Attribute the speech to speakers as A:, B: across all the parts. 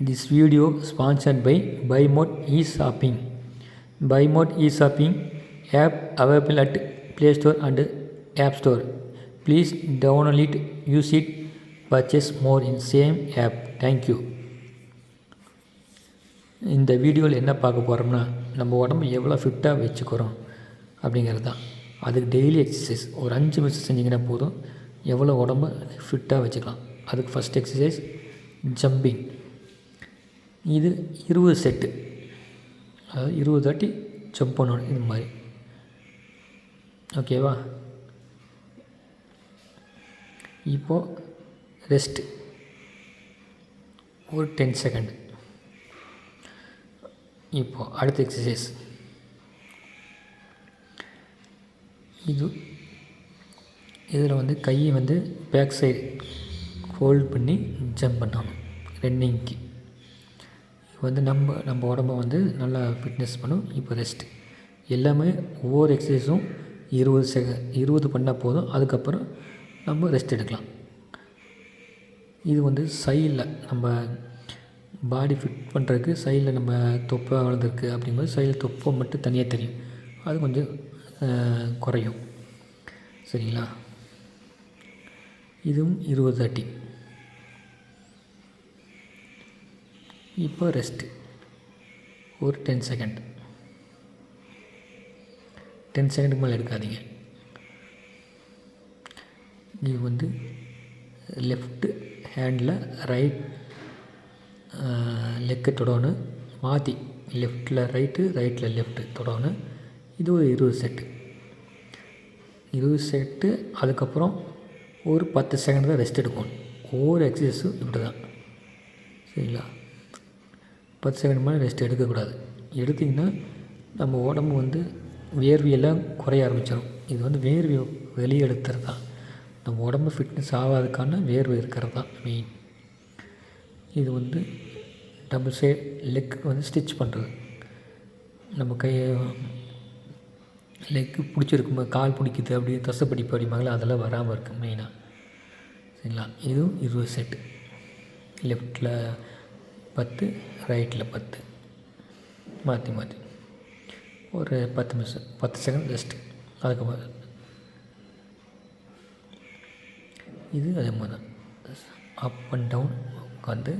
A: This video sponsored by Bymode E shopping Bymode E shopping app available at Play Store and App Store please download it use it purchase more in same app thank you இந்த வீடியோவில் என்ன பார்க்க போகிறோம்னா நம்ம உடம்பு எவ்வளோ ஃபிட்டாக வச்சுக்கிறோம் அப்படிங்கிறது தான் அதுக்கு டெய்லி எக்ஸசைஸ் ஒரு அஞ்சு நிமிஷம் செஞ்சிங்கன்னா போதும் எவ்வளோ உடம்பு ஃபிட்டாக வச்சுக்கலாம் அதுக்கு ஃபஸ்ட் எக்ஸசைஸ் ஜம்பிங் இது இருபது செட்டு. அதாவது இருபது தாட்டி ஜம்ப் பண்ணணும் இது மாதிரி. ஓகேவா இப்போது ரெஸ்ட்டு ஒரு டென் செகண்ட் இப்போது அடுத்த எக்ஸசைஸ் இது இதில் வந்து கையை வந்து பேக் சைடு ஃபோல்ட் பண்ணி ஜம்ப் பண்ணணும். ரன்னிங்க்கு வந்து நம்ம நம்ம உடம்ப வந்து நல்லா ஃபிட்னஸ் பண்ணும். இப்போ ரெஸ்ட்டு எல்லாமே ஒவ்வொரு எக்ஸசைஸும் இருபது செக இருபது பண்ணால் போதும். அதுக்கப்புறம் நம்ம ரெஸ்ட் எடுக்கலாம். இது வந்து சைடில் நம்ம பாடி ஃபிட் பண்ணுறதுக்கு சைடில் நம்ம தொப்பை வளர்ந்துருக்கு அப்படிங்கும்போது சைடில் தொப்பை மட்டும் தனியாக தெரியும். அது கொஞ்சம் குறையும். சரிங்களா? இதுவும் இருபது தாட்டி. இப்போ ரெஸ்ட்டு ஒரு டென் செகண்ட் டென் செகண்டுக்கு மேலே எடுக்காதீங்க. இது வந்து லெஃப்ட்டு ஹேண்டில் ரைட் லெக்கு தொடணும். மாற்றி லெஃப்ட்டில் ரைட்டு ரைட்டில் லெஃப்ட்டு தொடணும். இது ஒரு இருபது செட்டு இருபது செட்டு அதுக்கப்புறம் ஒரு பத்து செகண்ட் தான் ரெஸ்ட் எடுக்கணும். ஒவ்வொரு எக்ஸசைஸும் இப்படி தான் சரிங்களா? பத்து செகண்ட் மேலே ரெஸ்ட் எடுக்கக்கூடாது. எடுத்திங்கன்னா நம்ம உடம்பு வந்து வேர்வையெல்லாம் குறைய ஆரம்பிச்சிடும் இது வந்து வேர்வையை வெளியே எடுத்துறது தான் நம்ம உடம்பு ஃபிட்னஸ் ஆகாதுக்கான வேர்வை இருக்கிறது தான் மெயின் இது வந்து டபுள் சே லெக் வந்து ஸ்டிச் பண்ணுறது நம்ம கையை லெக்கு பிடிச்சிருக்கும்போது கால் பிடிக்குது அப்படி தசைப்படிப்பு அப்படிம்பாங்களா அதெல்லாம் வராமல் இருக்கும் மெயினாக சரிங்களா? இதுவும் இருபது செட்டு லெஃப்ட்டில் பத்து ரைட்டில் பத்து. மாற்றி மாற்றி ஒரு பத்து நிமிஷம் பத்து செகண்ட் ரெஸ்ட்டு அதுக்கப்புறம். இது அதே மாதிரி தான். அப் அண்ட் டவுன் உட்காந்து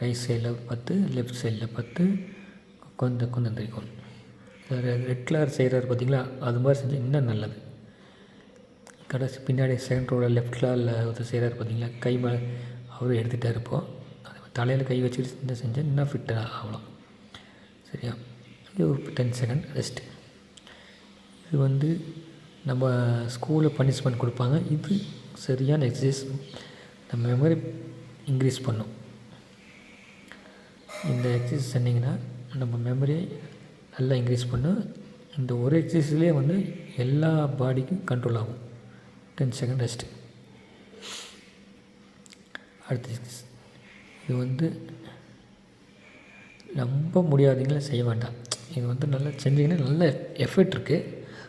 A: ரைட் சைடில் பத்து லெஃப்ட் சைடில் பத்து கொஞ்சம் கொஞ்சம் தெரியும் ரெட் கலர் செய்கிறாரு பார்த்தீங்களா? அது மாதிரி செஞ்சால் இன்னும் நல்லது. கடைசி பின்னாடி செகண்ட் ரோட லெஃப்ட் கலரில் ஒருத்தர் செய்கிறாரு பார்த்தீங்களா? கை மேலே அவரும் எடுத்துகிட்டே இருப்போம் தலையில் கை வச்சுட்டு இன்னும் செஞ்சால் இன்னும் ஃபிட்டாக ஆகலாம். சரியா? இது ஒரு டென் செகண்ட் ரெஸ்ட்டு இது வந்து நம்ம ஸ்கூலில் பனிஷ்மெண்ட் கொடுப்பாங்க. இது சரியான எக்ஸசைஸ் நம்ம மெமரி இன்க்ரீஸ் பண்ணும். இந்த எக்ஸசைஸ் செஞ்சிங்கன்னா நம்ம மெமரியை நல்லா இன்க்ரீஸ் பண்ணும். இந்த ஒரு எக்ஸசைஸ்லேயே வந்து எல்லா பாடிக்கும் கண்ட்ரோல் ஆகும். டென் செகண்ட் ரெஸ்ட்டு அடுத்த எக்ஸசைஸ் இது வந்து நம்ப முடியாதீங்களே செய்ய வேண்டாம். இது வந்து நல்லா செஞ்சிங்கன்னா நல்ல எஃபெக்ட் இருக்குது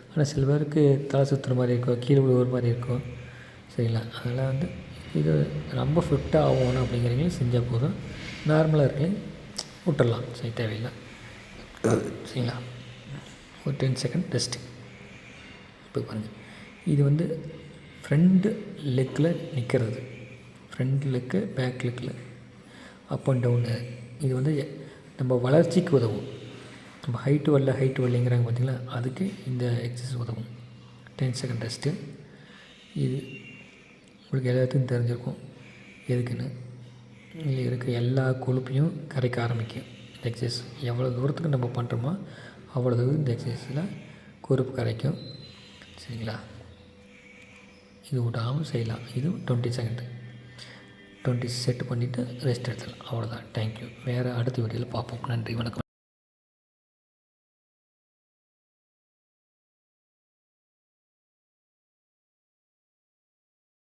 A: ஆனால் சில பேருக்கு தலை சுற்றுற மாதிரி இருக்கும் கீழே விழுவுற மாதிரி இருக்கும். சரிங்களா? அதெல்லாம் வந்து இது ரொம்ப ஃபிட்டாக ஆகணும் அப்படிங்கிறவங்களும் செஞ்சால் போதும். நார்மலாக இருக்கலையும் விட்டுடலாம் செய்ய தேவையில்லை. சரிங்களா? ஒரு டென் செகண்ட் டெஸ்ட் இப்போ பாருங்கள் இது வந்து ஃப்ரண்ட் லெக்கில் நிற்கிறது ஃப்ரண்ட் லெக்கு பேக் லெக்கில் அப் அண்ட் டவுனு இது வந்து நம்ம வளர்ச்சிக்கு உதவும். நம்ம ஹைட்டு வரல ஹைட்டு வரலைங்கிறாங்க பார்த்திங்களா? அதுக்கு இந்த எக்ஸசைஸ் உதவும். டென் செகண்ட் ரெஸ்ட்டு இது உங்களுக்கு எல்லாத்துக்கும் தெரிஞ்சிருக்கும். எதுக்குன்னு? இல்லை இருக்க எல்லா கொழுப்பையும் கரைக்க ஆரம்பிக்கும். இந்த எக்ஸசைஸ் எவ்வளோ தூரத்துக்கு நம்ம பண்ணுறோமோ அவ்வளோ தூரம் இந்த எக்ஸசைஸில் கொழுப்பு கரைக்கும். சரிங்களா? இது விடாமல் செய்யலாம். இது டுவெண்ட்டி செகண்டு டுவெண்ட்டி செட் பண்ணிவிட்டு ரெஸ்ட் எடுத்துடலாம். அவ்வளோதான் தேங்க்யூ வேறு அடுத்த வீடியோவில் பார்ப்போம். நன்றி. வணக்கம்.